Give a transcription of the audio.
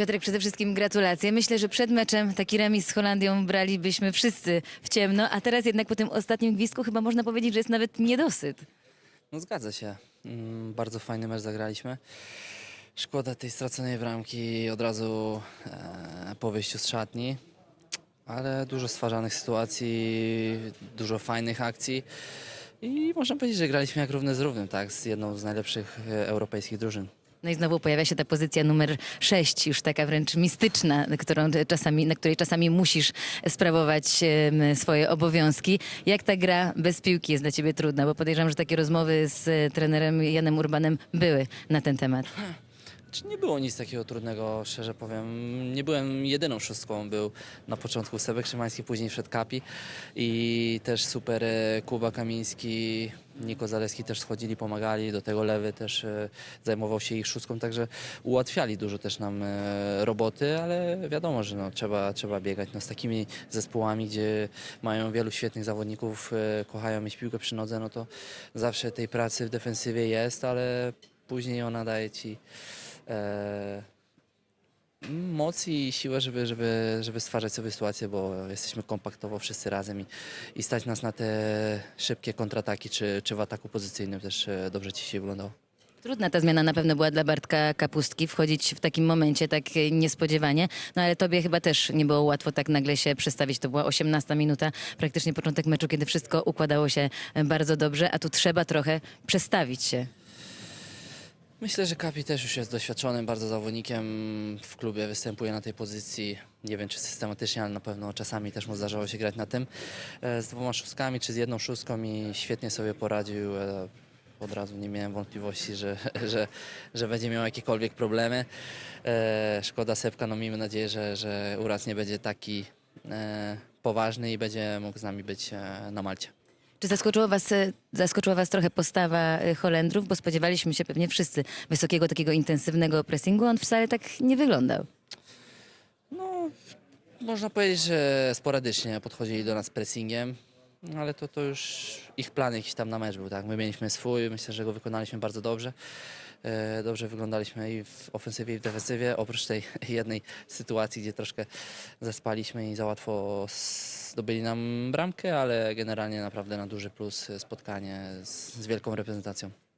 Piotrek, przede wszystkim gratulacje. Myślę, że przed meczem taki remis z Holandią bralibyśmy wszyscy w ciemno, a teraz jednak po tym ostatnim gwizdku chyba można powiedzieć, że jest nawet niedosyt. No zgadza się. Mm, Bardzo fajny mecz zagraliśmy. Szkoda tej straconej bramki od razu e, po wyjściu z szatni, ale dużo stwarzanych sytuacji, dużo fajnych akcji i można powiedzieć, że graliśmy jak równy z równym, tak, z jedną z najlepszych e, europejskich drużyn. No i znowu pojawia się ta pozycja numer 6, już taka wręcz mistyczna, którą czasami, na której czasami musisz sprawować swoje obowiązki. Jak ta gra bez piłki jest dla ciebie trudna? Bo podejrzewam, że takie rozmowy z e, trenerem Janem Urbanem były na ten temat. Czy nie było nic takiego trudnego, szczerze powiem. Nie byłem jedyną szóstką, był na początku Sebek Szymański, później wszedł Kapi i też super e, Kuba Kamiński, Niko Zaleski też schodzili, pomagali, do tego Lewy też e, zajmował się ich szóstką, także ułatwiali dużo też nam e, roboty, ale wiadomo, że no, trzeba, trzeba biegać. No, z takimi zespołami, gdzie mają wielu świetnych zawodników, e, kochają mieć piłkę przy nodze, no to zawsze tej pracy w defensywie jest, ale później ona daje ci e, moc i siłę, żeby, żeby, żeby stwarzać sobie sytuację, bo jesteśmy kompaktowo wszyscy razem i, i stać nas na te szybkie kontrataki, czy, czy w ataku pozycyjnym też e, dobrze ci się wyglądało. Trudna ta zmiana na pewno była dla Bartka Kapustki, wchodzić w takim momencie tak niespodziewanie, no ale tobie chyba też nie było łatwo tak nagle się przestawić. To była 18 minuta, praktycznie początek meczu, kiedy wszystko układało się bardzo dobrze, a tu trzeba trochę przestawić się. Myślę, że Kapi też już jest doświadczonym bardzo zawodnikiem. W klubie występuje na tej pozycji. Nie wiem, czy systematycznie, ale na pewno czasami też mu zdarzało się grać na tym. E, Z dwoma szóstkami, czy z jedną szóstką i świetnie sobie poradził. E, Od razu nie miałem wątpliwości, że, że, że będzie miał jakiekolwiek problemy. E, Szkoda Sepka, no miejmy nadzieję, że, że uraz nie będzie taki poważny i będzie mógł z nami być na Malcie. Czy zaskoczyło was, e, zaskoczyła was trochę postawa e, Holendrów, bo spodziewaliśmy się pewnie wszyscy wysokiego, takiego intensywnego pressingu, on wcale tak nie wyglądał. No, można powiedzieć, że sporadycznie podchodzili do nas pressingiem, no, ale to, to już ich plan jakiś tam na mecz był, tak? My mieliśmy swój, myślę, że go wykonaliśmy bardzo dobrze. E, Dobrze wyglądaliśmy i w ofensywie, i w defensywie, oprócz tej jednej sytuacji, gdzie troszkę zaspaliśmy i za łatwo zdobyli nam bramkę, ale generalnie naprawdę na duży plus spotkanie z, z wielką reprezentacją.